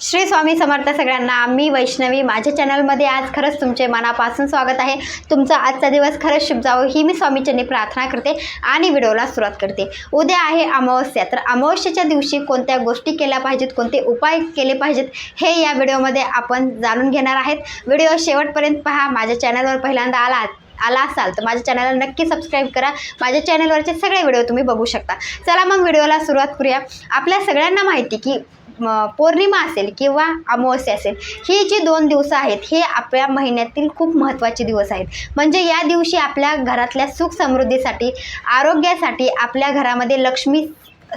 श्री स्वामी समर्थ सगळ्यांना मी वैष्णवी माझ्या चॅनलमध्ये आज खरंच तुमचे मनापासून स्वागत आहे. तुमचा आजचा दिवस खरंच शुभ जावो ही मी स्वामीचरणी प्रार्थना करते आणि व्हिडिओला सुरुवात करते. उद्या आहे अमावस्या तर अमावस्येच्या दिवशी कोणत्या गोष्टी केल्या पाहिजेत कोणते उपाय केले पाहिजेत हे या व्हिडिओमध्ये आपण जाणून घेणार आहेत. व्हिडिओ शेवटपर्यंत पहा माझ्या चॅनलवर पहिल्यांदा आला आला असाल तर माझ्या चॅनलला नक्की सबस्क्राईब करा. माझ्या चॅनलवरचे सगळे व्हिडिओ तुम्ही बघू शकता. चला मग व्हिडिओला सुरुवात करूया. आपल्या सगळ्यांना माहिती की पौर्णिमा असेल किंवा अमावस्या असेल ही जी दोन दिवस आहेत हे आपल्या महिन्यातील खूप महत्त्वाचे दिवस आहेत. म्हणजे या दिवशी आपल्या घरातल्या सुख समृद्धीसाठी आरोग्यासाठी आपल्या घरामध्ये लक्ष्मी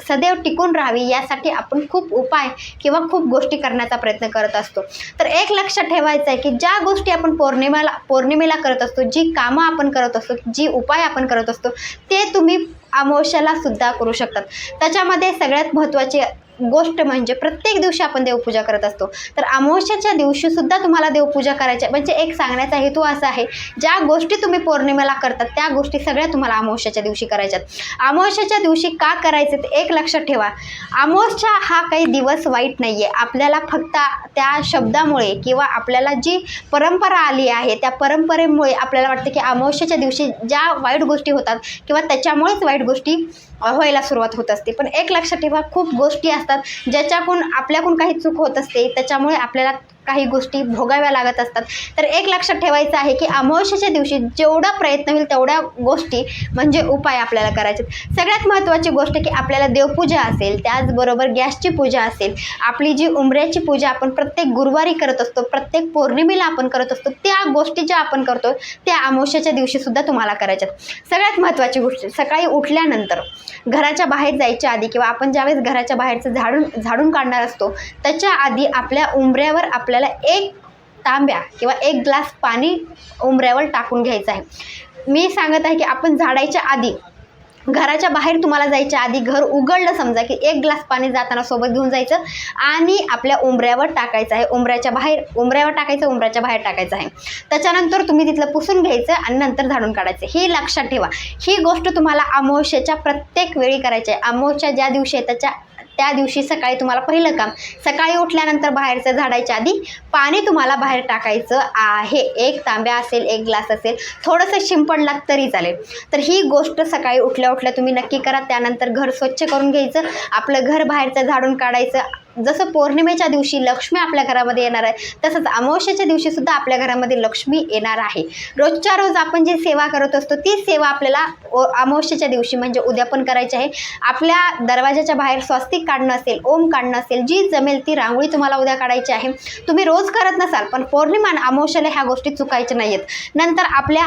सदैव टिकून राहावी यासाठी आपण खूप उपाय किंवा खूप गोष्टी करण्याचा प्रयत्न करत असतो. तर एक लक्षात ठेवायचं आहे की ज्या गोष्टी आपण पौर्णिमेला पौर्णिमेला करत असतो जी कामं आपण करत असतो जी उपाय आपण करत असतो ते तुम्ही अमावस्याला सुद्धा करू शकतात. त्याच्यामध्ये सगळ्यात महत्त्वाची गोष्ट म्हणजे प्रत्येक दिवशी आपण देवपूजा करत असतो. तर अमावस्याच्या दिवशी सुद्धा तुम्हाला देवपूजा करायची म्हणजे एक सांगण्याचा हेतू असा आहे ज्या गोष्टी तुम्ही पौर्णिमेला करतात त्या गोष्टी सगळ्या तुम्हाला अमावस्याच्या दिवशी करायच्यात. अमावस्याच्या दिवशी का करायचे ते एक लक्षात ठेवा. अमावस्या हा काही दिवस वाईट नाही आहे आपल्याला फक्त त्या शब्दामुळे किंवा आपल्याला जी परंपरा आली आहे त्या परंपरेमुळे आपल्याला वाटतं की अमावस्याच्या दिवशी ज्या वाईट गोष्टी होतात किंवा त्याच्यामुळेच वाईट गोष्टी व्हायला सुरुवात होत असते. पण एक लक्षात ठेवा खूप गोष्टी असतात ज्याच्याकडून आपल्याकडून काही चूक होत असते. त्याच्यामुळे आपल्याला काही गोष्टी भोगाव्या लागत असतात तर एक लक्षात ठेवायचं आहे की अमावस्येच्या दिवशी जेवढा प्रयत्न होईल तेवढ्या गोष्टी म्हणजे उपाय आपल्याला करायचे आहेत. सगळ्यात महत्त्वाची गोष्ट की आपल्याला देवपूजा असेल त्याचबरोबर गॅसची पूजा असेल आपली जी उंबऱ्याची पूजा आपण प्रत्येक गुरुवारी करत असतो प्रत्येक पौर्णिमेला आपण करत असतो त्या गोष्टी ज्या आपण करतो त्या अमावस्याच्या दिवशीसुद्धा तुम्हाला करायच्यात सगळ्यात महत्त्वाची गोष्ट सकाळी उठल्यानंतर घराच्या बाहेर जायच्या आधी किंवा आपण ज्यावेळेस घराच्या बाहेरचं झाडून झाडून काढणार असतो त्याच्या आधी आपल्या उंबऱ्यावर आपल्याला एक तांब्या किंवा एक ग्लास पाणी उंबऱ्यावर टाकून घ्यायचं आहे. मी सांगत आहे की आपण झाडायच्या आधी घराच्या बाहेर तुम्हाला जायच्या आधी घर उघडलं समजा की एक ग्लास पाणी जाताना सोबत घेऊन जायचं आणि आपल्या उंबऱ्यावर टाकायचं आहे. उंबऱ्याच्या बाहेर उंबऱ्यावर टाकायचं उंबऱ्याच्या बाहेर टाकायचं आहे. त्याच्यानंतर तुम्ही तिथलं पुसून घ्यायचं आणि नंतर झाडून काढायचं. ही लक्षात ठेवा. ही गोष्ट तुम्हाला अमावस्येच्या प्रत्येक वेळी करायची आहे. अमावस्या ज्या दिवशी आहे त्याच्या त्या दिवशी सकाळी तुम्हाला पहिलं काम सकाळी उठल्यानंतर बाहेरचं झाडायच्या आधी पाणी तुम्हाला बाहेर टाकायचं आहे. एक तांब्या असेल एक ग्लास असेल थोडंसं शिंपडलात तरी चालेल. तर ही गोष्ट सकाळी उठल्या उठल्या तुम्ही नक्की करा. त्यानंतर घर स्वच्छ करून घ्यायचं. आपलं घर बाहेरचं झाडून काढायचं. जसं पौर्णिमेच्या दिवशी लक्ष्मी आपल्या घरामध्ये येणार आहे तसंच अमावस्याच्या दिवशी सुद्धा आपल्या घरामध्ये लक्ष्मी येणार आहे. रोजच्या रोज आपण जी सेवा करत असतो ती सेवा आपल्याला ओ- दिवशी म्हणजे उद्या पण करायची आहे. आपल्या दरवाजाच्या बाहेर स्वस्तिक काढणं असेल ओम काढणं असेल जी जमेल ती रांगोळी तुम्हाला उद्या काढायची आहे. तुम्ही रोज करत नसाल पण पौर्णिमा आणि ह्या गोष्टी चुकायच्या नाही आहेत नंतर आपल्या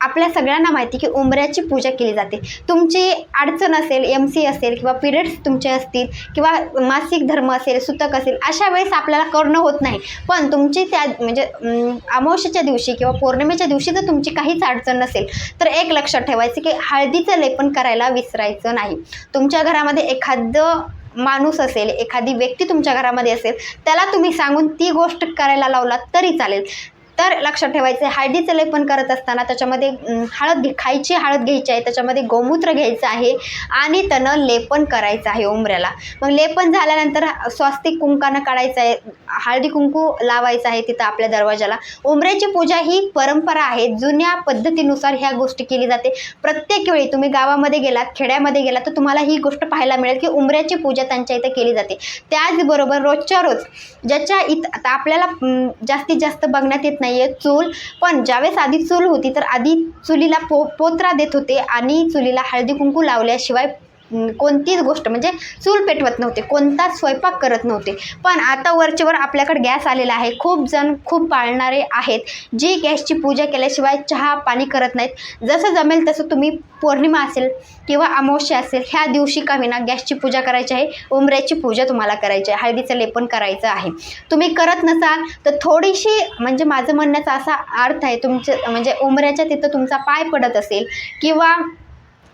आपल्या सगळ्यांना माहिती की उंबऱ्याची पूजा केली जाते. तुमची अडचण असेल एम सी असेल किंवा पिरियड्स तुमचे असतील किंवा मासिक धर्म असेल सुतक असेल अशा वेळेस आपल्याला करणं होत नाही. पण तुमची त्या म्हणजे अमावश्येच्या दिवशी किंवा पौर्णिमेच्या दिवशी जर तुमची काहीच अडचण नसेल तर एक लक्षात ठेवायचं की हळदीचं लेपन करायला विसरायचं नाही. तुमच्या घरामध्ये एखादं माणूस असेल एखादी व्यक्ती तुमच्या घरामध्ये असेल त्याला तुम्ही सांगून ती गोष्ट करायला लावलात तरी चालेल. तर लक्षात ठेवायचं आहे हळदीचं लेपन करत असताना त्याच्यामध्ये हळद घे खायची हळद घ्यायची आहे त्याच्यामध्ये गोमूत्र घ्यायचं आहे आणि त्यानं लेपन करायचं आहे उंबऱ्याला. मग लेपन झाल्यानंतर स्वास्तिक कुंकानं काढायचं आहे हळदी कुंकू लावायचं आहे तिथं आपल्या दरवाजाला उंबऱ्याची पूजा ही परंपरा आहे जुन्या पद्धतीनुसार ह्या गोष्टी केली जाते. प्रत्येक वेळी तुम्ही गावामध्ये गेलात खेड्यामध्ये गेलात तर तुम्हाला ही गोष्ट पाहायला मिळेल की उंबऱ्याची पूजा त्यांच्या इथं केली जाते. त्याचबरोबर रोजच्या रोज ज्याच्या इथं आता आपल्याला जास्तीत जास्त बघण्यात येत नाही आहे चूल. पण ज्यावेळेस आधी चूल होती तर आधी चुलीला पो पोत्रा देत होते आणि चुलीला हळदी कुंकू लावल्याशिवाय कोणतीच गोष्ट म्हणजे चूल पेटवत नव्हते कोणताच स्वयंपाक करत नव्हते. पण आता वरचेवर आपल्याकडे गॅस आलेला आहे. खूप जण खूप पाळणारे आहेत जी गॅसची पूजा केल्याशिवाय चहा पाणी करत नाहीत. जसं जमेल तसं तुम्ही पौर्णिमा असेल किंवा अमावस्या असेल ह्या दिवशी का विना गॅसची पूजा करायची आहे. उंबऱ्याची पूजा तुम्हाला करायची आहे. हळदीचं लेपन करायचं आहे. तुम्ही करत नसाल तर थोडीशी म्हणजे माझं म्हणण्याचा असा अर्थ आहे तुमचं म्हणजे उंबऱ्याच्या तिथं तुमचा पाय पडत असेल किंवा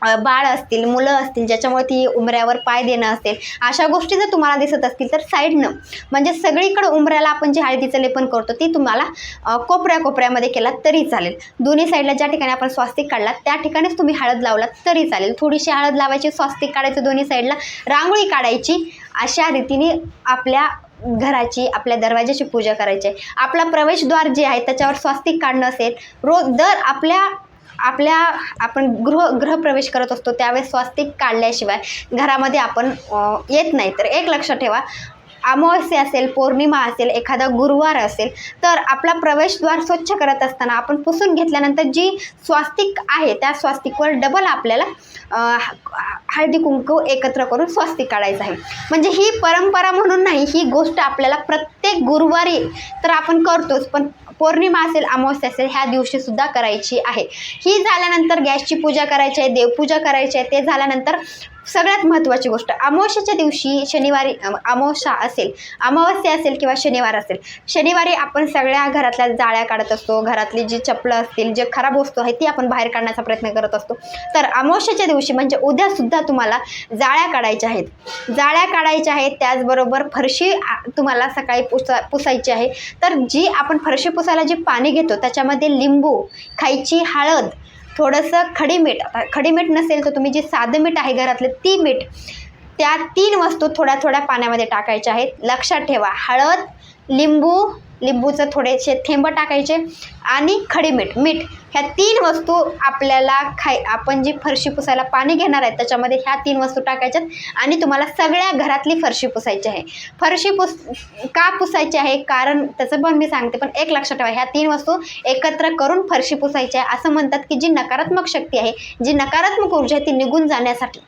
बाळ असतील मुलं असतील ज्याच्यामुळे ती उंबऱ्यावर पाय देणं असेल अशा गोष्टी जर तुम्हाला दिसत असतील तर साईडनं म्हणजे सगळीकडे उंबऱ्याला आपण जे हळदीचं लेपन करतो ती तुम्हाला कोपऱ्या कोपऱ्यामध्ये केलात तरी चालेल. दोन्ही साईडला ज्या ठिकाणी आपण स्वास्तिक काढला त्या ठिकाणीच तुम्ही हळद लावलात तरी चालेल. थोडीशी हळद लावायची स्वास्तिक काढायचं दोन्ही साईडला रांगोळी काढायची अशा रीतीने आपल्या घराची आपल्या दरवाजाची पूजा करायची. आहे आपला प्रवेशद्वार जे आहे त्याच्यावर स्वास्तिक काढणं असेल रोज दर आपल्या आपल्या आपण गृह गृहप्रवेश करत असतो त्यावेळेस स्वास्तिक काढल्याशिवाय घरामध्ये आपण येत नाही. तर एक लक्षात ठेवा. अमावस्या असेल पौर्णिमा असेल एखादा गुरुवार असेल तर आपला प्रवेशद्वार स्वच्छ करत असताना आपण पुसून घेतल्यानंतर जी स्वास्तिक आहे त्या स्वास्तिकवर डबल आपल्याला हळदी कुंकू एकत्र करून स्वास्तिक काढायचं आहे. म्हणजे ही परंपरा म्हणून नाही ही गोष्ट आपल्याला प्रत्येक गुरुवारी तर आपण करतोच पण पौर्णिमा असेल अमावस्या असेल ह्या दिवशी सुद्धा करायची आहे. ही झाल्यानंतर गॅसची पूजा करायची आहे देवपूजा करायची आहे ते झाल्यानंतर सगळ्यात महत्त्वाची गोष्ट अमावस्याच्या दिवशी शनिवारी अमावस्या असेल अमावस्या असेल किंवा शनिवार असेल शनिवारी आपण सगळ्या घरातल्या जाळ्या काढत असतो घरातली जी चपलं असतील जे खराब वस्तू आहे ती आपण बाहेर काढण्याचा प्रयत्न करत असतो. तर अमावस्याच्या दिवशी म्हणजे उद्यासुद्धा तुम्हाला जाळ्या काढायच्या आहेत. जाळ्या काढायच्या आहेत त्याचबरोबर फरशी तुम्हाला सकाळी पुसा पुसायची आहे. तर जी आपण फरशी पुसायला जी पाणी घेतो त्याच्यामध्ये लिंबू खायची हळद थोडंसं खडी मीठ. आता खडी मीठ नसेल तर तुम्ही जी साधं मीठ आहे घरातलं ती मीठ त्या तीन वस्तू थोड्या थोड्या पाण्यामध्ये टाकायच्या आहेत. लक्षात ठेवा. हळद लिंबू लिंबूचं थोडेसे थेंब टाकायचे आणि खडी मीठ. मीठ ह्या तीन वस्तू आपल्याला खाय आपण जी फरशी पुसायला पाणी घेणार आहे त्याच्यामध्ये ह्या तीन वस्तू टाकायच्यात आणि तुम्हाला सगळ्या घरातली फरशी पुसायची आहे. फरशी पुस का पुसायची आहे? कारण त्याचं पण मी सांगते पण एक लक्षात ठेवा ह्या तीन वस्तू एकत्र करून फरशी पुसायची आहे असं म्हणतात की जी नकारात्मक शक्ती आहे जी नकारात्मक ऊर्जा आहे ती निघून जाण्यासाठी.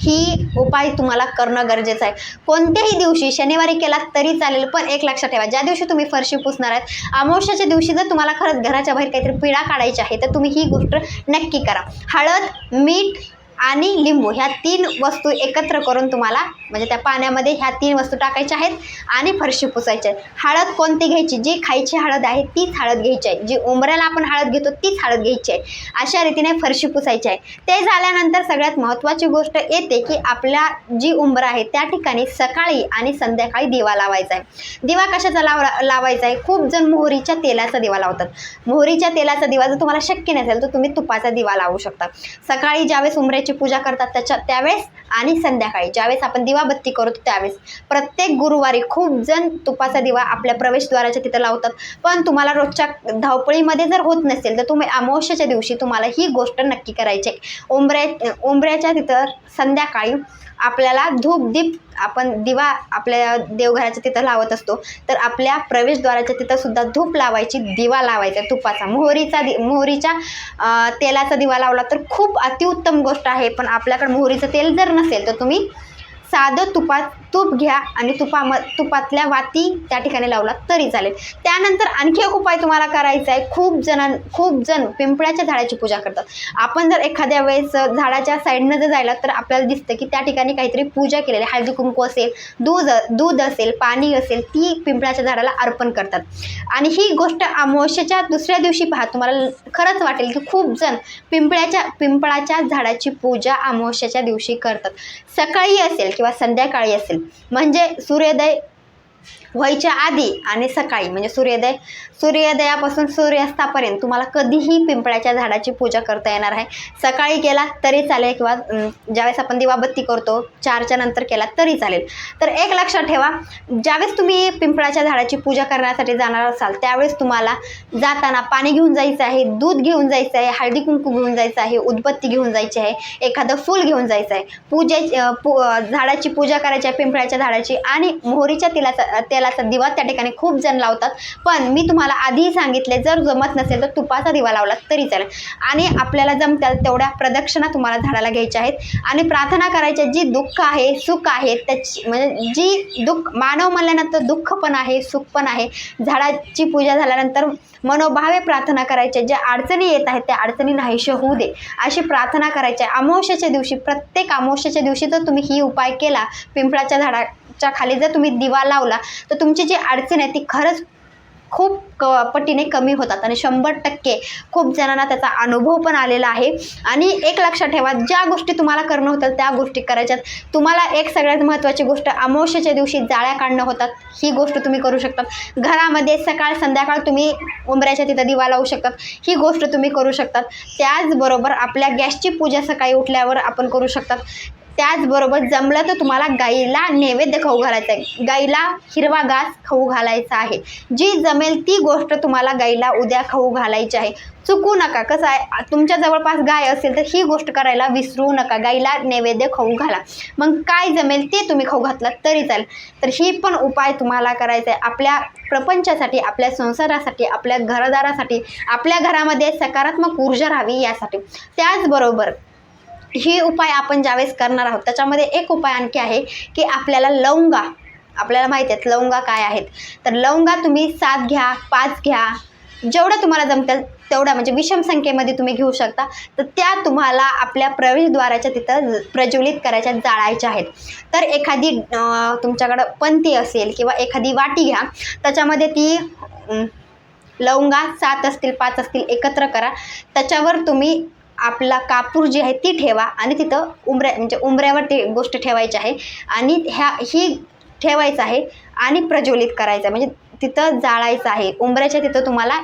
ही उपाय तुम्हाला करणं गरजेचं आहे. कोणत्याही दिवशी शनिवारी केलात तरी चालेल पण एक लक्षात ठेवा. ज्या दिवशी तुम्ही फरशी पुसणार आहेत अमावश्याच्या दिवशी जर तुम्हाला खरंच घराच्या बाहेर काहीतरी पिळा काढायची आहे तर तुम्ही ही गोष्ट नक्की करा. हळद मीठ आणि लिंबू ह्या तीन वस्तू एकत्र करून तुम्हाला म्हणजे त्या पाण्यामध्ये ह्या तीन वस्तू टाकायच्या आहेत आणि फरशी पुसायच्या आहेत. हळद कोणती घ्यायची? जी खायची हळद आहे तीच हळद घ्यायची आहे. जी उंबऱ्याला आपण हळद घेतो तीच हळद घ्यायची आहे. अशा रीतीने फरशी पुसायची आहे ते झाल्यानंतर सगळ्यात महत्त्वाची गोष्ट येते की आपल्या जी उंबरं आहे त्या ठिकाणी सकाळी आणि संध्याकाळी दिवा लावायचा आहे. दिवा कशाचा लाव लावायचा आहे? खूप जण मोहरीच्या तेलाचा दिवा लावतात. मोहरीच्या तेलाचा दिवा जर तुम्हाला शक्य नसेल तर तुम्ही तुपाचा दिवा लावू शकता. सकाळी ज्यावेळेस उंबऱ्याची पूजा करतात त्याच्या त्यावेळेस आणि संध्याकाळी. ज्यावेळेस आपण दिवाबत्ती करतो त्यावेळेस. प्रत्येक गुरुवारी खूप जण तुपाचा दिवा आपल्या प्रवेशद्वाराच्या तिथं लावतात. पण तुम्हाला रोजच्या धावपळीमध्ये जर होत नसेल तर तुम्ही अमावस्याच्या दिवशी तुम्हाला ही गोष्ट नक्की करायची आहे. उंबऱ्या उंबऱ्याच्या तिथं संध्याकाळी आपल्याला धूप दीप आपण दिवा आपल्या देवघराच्या तिथं लावत असतो. तर आपल्या प्रवेशद्वाराच्या तिथं सुद्धा धूप लावायची दिवा लावायचा तुपाचा. मोहरीचा दि मोहरीच्या तेलाचा दिवा लावला तर खूप अतिउत्तम गोष्ट आहे. पण आपल्याकडे मोहरीचं तेल जर नसेल तर तुम्ही साधं तुपात तूप घ्या आणि तुपा तुपातल्या वाती त्या ठिकाणी लावला तरी चालेल. त्यानंतर आणखी एक उपाय तुम्हाला करायचा आहे. खूप जणां खूप जण पिंपळाच्या झाडाची पूजा करतात. आपण जर एखाद्या वेळेस झाडाच्या साईडनं जर जायला तर आपल्याला दिसतं की त्या ठिकाणी काहीतरी पूजा केलेली हळदी कुंकू असेल दूध दूध असेल पाणी असेल ती पिंपळाच्या झाडाला अर्पण करतात. आणि ही गोष्ट अमावस्याच्या दुसऱ्या दिवशी पहा तुम्हाला खरंच वाटेल की खूप जण पिंपळाच्या पिंपळाच्या झाडाची पूजा अमावस्याच्या दिवशी करतात. सकाळी असेल किंवा संध्याकाळी असेल म्हणजे सूर्योदय व्हायच्या आधी आणि सकाळी म्हणजे सूर्योदय सूर्योदयापासून सूर्यास्तापर्यंत तुम्हाला कधीही पिंपळाच्या झाडाची पूजा करता येणार आहे. सकाळी केला तरी चालेल किंवा ज्यावेळेस आपण दिवाबत्ती करतो चारच्या नंतर केला तरी चालेल. तर एक लक्षात ठेवा ज्यावेळेस तुम्ही पिंपळाच्या झाडाची पूजा करण्यासाठी जाणार असाल त्यावेळेस तुम्हाला जाताना पाणी घेऊन जायचं आहे दूध घेऊन जायचं आहे हळदी कुंकू घेऊन जायचं आहे उदबत्ती घेऊन जायची आहे एखादं फूल घेऊन जायचं आहे. पूजे झाडाची पूजा करायची आहे पिंपळाच्या झाडाची आणि मोहरीच्या तेलाचा तेलाचा दिवा त्या ठिकाणी खूप जण लावतात. पण मी तुम्हाला आधीही सांगितले जर जमत नसेल तर तुपाचा दिवा लावला तरी चालेल. आणि आपल्याला जमत्याल तेवढ्या प्रदक्षिणा तुम्हाला झाडाला घ्यायच्या आहेत. आणि प्रार्थना करायच्या जी दुःख आहे सुख आहे त्याची म्हणजे जी दुःख मानव म्हणल्यानंतर दुःख पण आहे सुख पण आहे. झाडाची पूजा झाल्यानंतर मनोभावे प्रार्थना करायच्या ज्या अडचणी येत आहेत त्या अडचणी नाहीशे होऊ दे. अशी प्रार्थना करायच्या. अमावश्याच्या अमावस्याच्या दिवशी प्रत्येक अमावस्याच्या दिवशी जर तुम्ही ही उपाय केला पिंपळाच्या झाडा च्या खाली जर तुम्ही दिवा लावला तर तुमची जी अडचण आहे ती खरंच खूप क पटीने कमी होतात. आणि शंभर टक्के खूप जणांना त्याचा अनुभव पण आलेला आहे. आणि एक लक्षात ठेवा ज्या गोष्टी तुम्हाला करणं होतात त्या गोष्टी करायच्यात. तुम्हाला एक सगळ्यात महत्त्वाची गोष्ट अमावस्येच्या दिवशी जाळ्या काढणं होतात. ही गोष्ट तुम्ही करू शकता. घरामध्ये सकाळ संध्याकाळ तुम्ही उंबऱ्याच्या तिथं दिवा लावू शकतात ही गोष्ट तुम्ही करू शकतात त्याचबरोबर आपल्या गॅसची पूजा सकाळी उठल्यावर आपण करू शकतात त्याचबरोबर जमलं तर तुम्हाला गाईला नैवेद्य खाऊ घालायचा आहे. गाईला हिरवा घास खाऊ घालायचा आहे. जी जमेल ती गोष्ट तुम्हाला गाईला उद्या खाऊ घालायची आहे. चुकू नका. कसं आहे? तुमच्या जवळपास गाय असेल तर ही गोष्ट करायला विसरू नका. गाईला नैवेद्य खाऊ घाला. मग काय जमेल ते तुम्ही खाऊ घातलं तरी चालेल. तर ही पण उपाय तुम्हाला करायचा आहे. आपल्या प्रपंचासाठी आपल्या संसारासाठी आपल्या घरदारासाठी आपल्या घरामध्ये सकारात्मक ऊर्जा राहावी यासाठी. त्याचबरोबर ही उपाय आपण ज्यावेळेस करणार आहोत त्याच्यामध्ये एक उपाय आणखी आहे की आपल्याला लवंगा आपल्याला माहिती आहेत लवंगा काय आहेत. तर लवंगा तुम्ही सात घ्या पाच घ्या जेवढं तुम्हाला जमतं तेवढ्या म्हणजे विषम संख्येमध्ये तुम्ही घेऊ शकता. तर त्या तुम्हाला आपल्या प्रवेशद्वाराच्या तिथं ज- प्रज्वलित करायच्या जाळायच्या आहेत. तर एखादी तुमच्याकडं पंती असेल किंवा एखादी वाटी घ्या त्याच्यामध्ये ती लवंगा सात असतील पाच असतील एकत्र करा. त्याच्यावर तुम्ही आपला कापूर जी आहे ती ठेवा आणि तिथं उंबऱ्या म्हणजे उंबऱ्यावर ते गोष्ट ठेवायची आहे. आणि ह्या ही ठेवायचं आहे आणि प्रज्वलित करायचं आहे. म्हणजे तिथं जाळायचं आहे. उंबऱ्याच्या तिथं तुम्हाला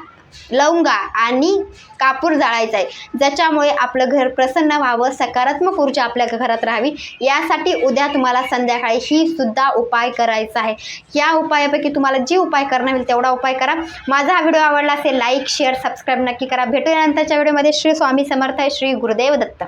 लवंगा आणि कापूर जाळायचा आहे. ज्याच्यामुळे आपलं घर प्रसन्न व्हावं सकारात्मक ऊर्जा आपल्या घरात राहावी यासाठी उद्या तुम्हाला संध्याकाळी ही सुद्धा उपाय करायचा आहे. या उपायापैकी तुम्हाला जे उपाय करणं होईल तेवढा उपाय करा. माझा हा व्हिडिओ आवडला असेल लाईक शेअर सबस्क्राईब नक्की करा. भेटूया नंतरच्या व्हिडिओमध्ये. श्री स्वामी समर्थ आहे श्री गुरुदेव दत्त.